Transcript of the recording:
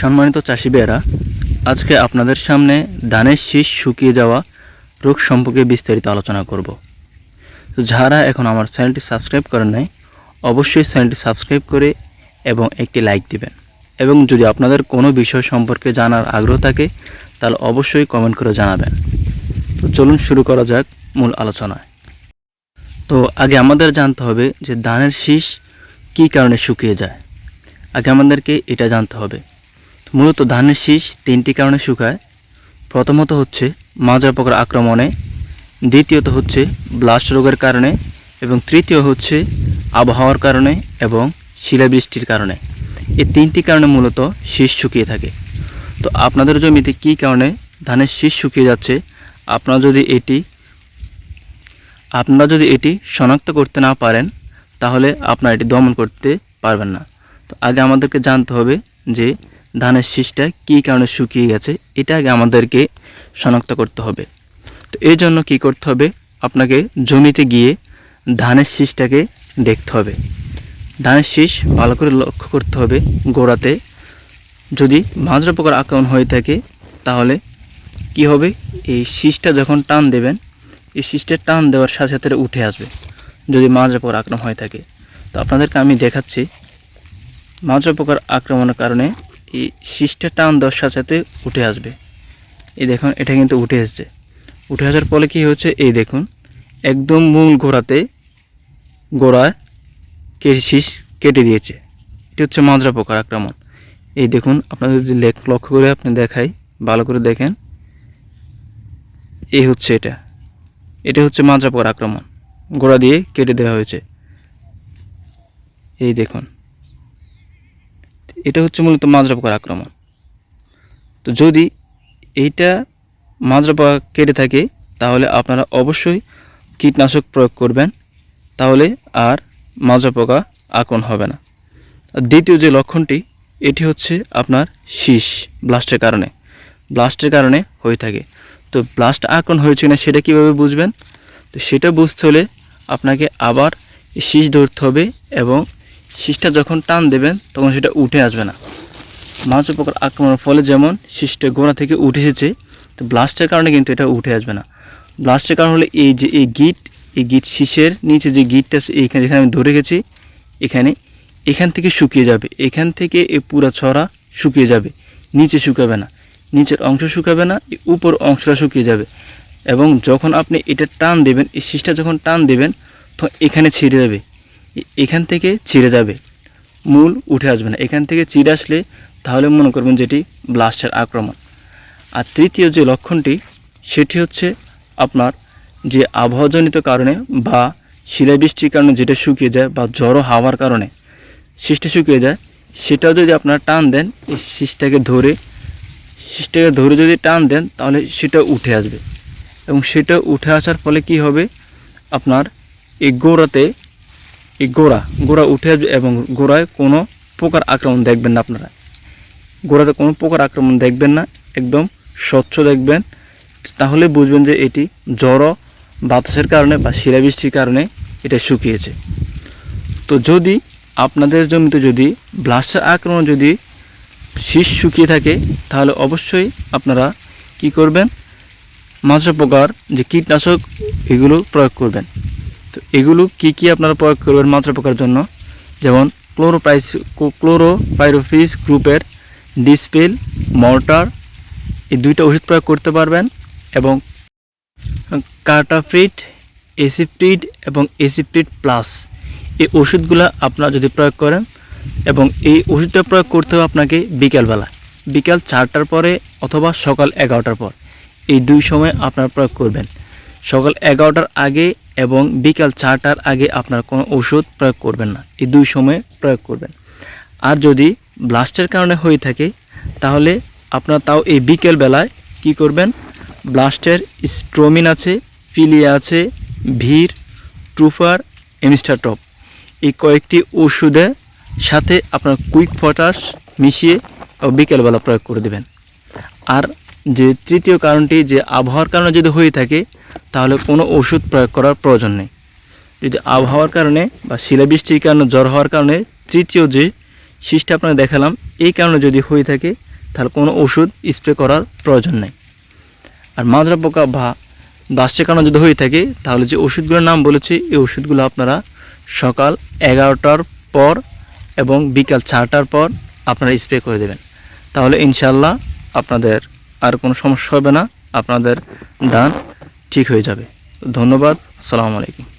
সম্মানিত চাষি আজকে আপনাদের সামনে ধানের শীষ শুকিয়ে যাওয়া রোগ সম্পর্কে বিস্তারিত আলোচনা করব। তো যারা এখন আমার চ্যানেলটি সাবস্ক্রাইব করেন নাই, অবশ্যই চ্যানেলটি সাবস্ক্রাইব করে এবং একটি লাইক দিবেন। এবং যদি আপনাদের কোনো বিষয় সম্পর্কে জানার আগ্রহ থাকে, তাহলে অবশ্যই কমেন্ট করে জানাবেন। তো চলুন শুরু করা যাক মূল আলোচনায়। তো আগে আমাদের জানতে হবে যে ধানের শীষ কী কারণে শুকিয়ে যায়। আগে আমাদেরকে এটা জানতে হবে। মূলত ধানের শীষ তিনটি কারণে শুকায়। প্রথমত হচ্ছে মাজা পোকার আক্রমণে, দ্বিতীয়ত হচ্ছে ব্লাস্ট রোগের কারণে, এবং তৃতীয় হচ্ছে আবহাওয়ার কারণে এবং শিলাবৃষ্টির কারণে। এই তিনটি কারণে মূলত শীষ শুকিয়ে থাকে। তো আপনাদের জমিতে কী কারণে ধানের শীষ শুকিয়ে যাচ্ছে? আপনারা যদি এটি, আপনারা যদি এটি শনাক্ত করতে না পারেন, তাহলে আপনারা এটি দমন করতে পারবেন না। তো আগে আমাদেরকে জানতে হবে যে ধানের শীষটা কী কারণে শুকিয়ে গেছে, এটা আগে আমাদেরকে শনাক্ত করতে হবে। তো এই জন্য কী করতে হবে, আপনাকে জমিতে গিয়ে ধানের শীষটাকে দেখতে হবে। ধানের শীষ ভালো করে লক্ষ্য করতে হবে গোড়াতে। যদি মাজরা পোকার আক্রমণ হয়ে থাকে, তাহলে কি হবে, এই শীষটা যখন টান দেবেন, এই শীষটা টান দেওয়ার সাথে সাথে উঠে আসবে, যদি মাজরা পোকার আক্রমণ হয়ে থাকে। তো আপনাদেরকে আমি দেখাচ্ছি, মাজরা পোকার আক্রমণের কারণে এই শীষটা টান দেওয়ার সাথে সাথে উঠে আসবে। এই দেখুন, এটা কিন্তু উঠে এসছে। উঠে আসার ফলে কি হচ্ছে? এই দেখুন, একদম মূল গোড়াতে গোড়ায় কেটে শীষ কেটে দিয়েছে। এটি হচ্ছে মাজরা পোকার আক্রমণ। এই দেখুন, আপনাদের যদি লক্ষ্য করে আপনি দেখাই, ভালো করে দেখেন। এই হচ্ছে এটা। এটা হচ্ছে মাজরা পোকার আক্রমণ। গোড়া দিয়ে কেটে দেওয়া হয়েছে। এই দেখুন। এটা হচ্ছে মূলত মাজরা পোকার আক্রমণ। তো যদি এইটা মাজরা পোকা কেটে থাকে, তাহলে আপনারা অবশ্যই কীটনাশক প্রয়োগ করবেন, তাহলে আর মাজরা পোকা আক্রমণ হবে না। দ্বিতীয় যে লক্ষণটি, এটি হচ্ছে আপনার শীষ, ব্লাস্টের কারণে। ব্লাস্টের কারণে হয়ে থাকে। তো ব্লাস্ট আক্রমণ হয়েছে না সেটা কীভাবে বুঝবেন? তো সেটা বুঝতে হলে আপনাকে আবার শীষ ধরতে হবে এবং শীষটা যখন টান দেবেন, তখন সেটা উঠে আসবে না। মাছ পোকার আক্রমণের ফলে যেমন শীষটা গোড়া থেকে উঠে এসেছে, তো ব্লাস্টের কারণে কিন্তু এটা উঠে আসবে না। ব্লাস্টের কারণ হলে এই যে এই গিট এই গিট শীষের নিচে যে গিটটা এইখানে যেখানে আমি ধরে গেছি এখানে এখান থেকে শুকিয়ে যাবে। এখান থেকে এই পুরা ছড়া শুকিয়ে যাবে। নিচে শুকাবে না। নিচের অংশ শুকাবে না উপর অংশটা শুকিয়ে যাবে। এবং যখন আপনি এটা টান দেবেন, এই শীষটা যখন টান দেবেন, তখন এখানে ছিঁড়ে যাবে। এখান থেকে ছিঁড়ে যাবে। মূল উঠে আসবে না। এখান থেকে চিড়ে আসলে তাহলে মনে করবেন যেটি ব্লাস্টের আক্রমণ। আর তৃতীয় যে লক্ষণটি, সেটি হচ্ছে আপনার যে আবহাওয়াজনিত কারণে বা শিলাবৃষ্টির কারণে যেটা শুকিয়ে যায় বা জ্বরো হাওয়ার কারণে শীষটা শুকিয়ে যায়, সেটাও যদি আপনারা টান দেন, এই শীষটাকে ধরে শীষটাকে ধরে যদি টান দেন, তাহলে সেটা উঠে আসবে। এবং সেটা উঠে আসার ফলে কি হবে? আপনার এই গোড়াতে এই গোড়া গোড়া উঠে এবং গোড়ায় কোনো পোকার আক্রমণ দেখবেন না আপনারা। গোড়াতে কোনো পোকার আক্রমণ দেখবেন না, একদম স্বচ্ছ দেখবেন। তাহলে বুঝবেন যে এটি জ্বর বাতাসের কারণে বা শিলাবৃষ্টির কারণে এটা শুকিয়েছে। তো যদি আপনাদের জমিতে যদি ব্লাস্টার আক্রমণ যদি শীষ শুকিয়ে থাকে, তাহলে অবশ্যই আপনারা কি করবেন? মাজরা পোকার যে কীটনাশক, এগুলো প্রয়োগ করবেন। তো এগুলো কি কি আপনারা প্রয়োগ করবেন মাজরা পোকার জন্য? যেমন ক্লোরোপাইস ক্লোরোপাইরোফিস গ্রুপের ডিসপেল, মর্টার, এই দুইটা ওষুধ প্রয়োগ করতে পারবেন এবং কার্টাফ্রিট এসিপ্রিড এবং এসিপ্রিড প্লাস। এই ওষুধগুলো আপনারা যদি প্রয়োগ করেন এবং এই ওষুধটা প্রয়োগ করতে হবে আপনাকে বিকালবেলা। বিকাল চারটার পরে অথবা সকাল এগারোটার পর। এই দুই সময় আপনারা প্রয়োগ করবেন। সকাল এগারোটার আগে এবং বিকাল চারটার আগে আপনার কোনো ওষুধ প্রয়োগ করবেন না। এই দুই সময়ে প্রয়োগ করবেন। আর যদি ব্লাস্টের কারণে হয়ে থাকে, তাহলে আপনার তাও এই বিকেল বেলায় কি করবেন? ব্লাস্টের স্ট্রোমিন আছে, ফিলিয়া আছে, ভির, ট্রুফার এমিস্টারটপ এই কয়েকটি ওষুধের সাথে আপনার কুইক পটাশ মিশিয়ে বিকেলবেলা প্রয়োগ করে দেবেন। আর যে তৃতীয় কারণটি, যে আবহাওয়ার কারণে যদি হয়ে থাকে তাহলে কোনো ওষুধ প্রয়োগ করার প্রয়োজন নেই। যদি আবহাওয়ার কারণে বা শিলাবৃষ্টির কারণে, জ্বর হওয়ার কারণে তৃতীয় যে শীষটা আপনাকে দেখালাম, এই কারণে যদি হয়ে থাকে, তাহলে কোনো ওষুধ স্প্রে করার প্রয়োজন নেই। আর মাজরা পোকা বা দাসের কারণে যদি হয়ে থাকে, তাহলে যে ওষুধগুলোর নাম বলেছি, এই ওষুধগুলো আপনারা সকাল এগারোটার পর এবং বিকাল চারটার পর আপনারা স্প্রে করে দেবেন। তাহলে ইনশাল্লাহ আপনাদের আর কোনো সমস্যা হবে না, আপনাদের ধান ঠিক হয়ে যাবে। ধন্যবাদ। আসসালামু আলাইকুম।